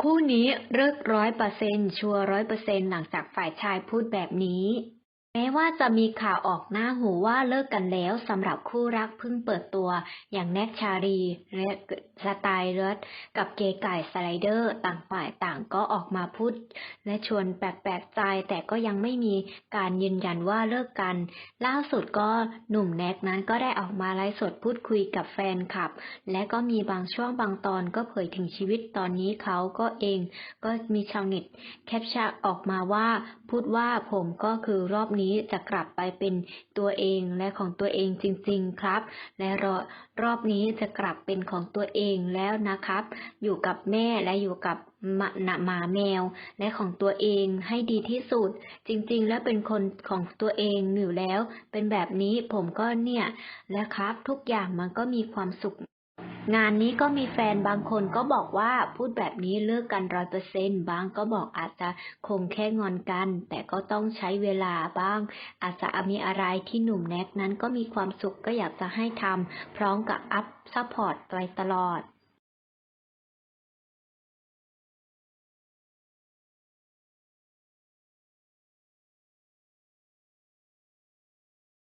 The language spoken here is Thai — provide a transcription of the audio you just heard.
คู่นี้เลิกร้อยเปอร์เซ็นต์ชัวร้อยเปอร์เซ็นต์หลังจากฝ่ายชายพูดแบบนี้ แม้ว่าจะมีข่าวออกหน้าหูว่าเลิกกันแล้วสำหรับคู่รักเพิ่งเปิดตัวอย่างแน็กชารีและ สไตล์เลิศกับเกไก่สไลเดอร์ต่างฝ่ายต่างก็ออกมาพูด และชวนแปลกๆใจแต่ก็ยังไม่มีการยืนยันว่าเลิกกัน ล่าสุดก็หนุ่มแน็กนั้นก็ได้ออกมาไลฟ์สดพูดคุยกับแฟนคลับ และก็มีบางช่วงบางตอนก็เผยถึงชีวิตตอนนี้เขาก็เองก็มีชาวเน็ตแคปชั่นออกมาว่าพูดว่าผมก็คือรอบนี้จะกลับไปเป็นตัวเองและของตัวเองจริง ๆ ครับ และรอรอบนี้จะกลับเป็นของตัวเองแล้วนะครับ อยู่กับแม่และอยู่กับหมาหมาแมว และของตัวเองให้ดีที่สุด จริงๆ แล้วเป็นคนของตัวเองอยู่แล้ว เป็นแบบนี้ผมก็เนี่ยและครับ ทุกอย่างมันก็มีความสุข งานนี้ก็มีแฟนบางคนก็บอกว่าพูดแบบนี้เลิกกันร้อยเปอร์เซ็นบางก็บอกอาจจะคงแค่งอนกัน แต่ก็ต้องใช้เวลาบ้าง อาจจะมีอะไรที่หนุ่มแน็กนั้นก็มีความสุขก็อยากจะให้ทำพร้อมกับอัพซัพพอร์ตไปตลอด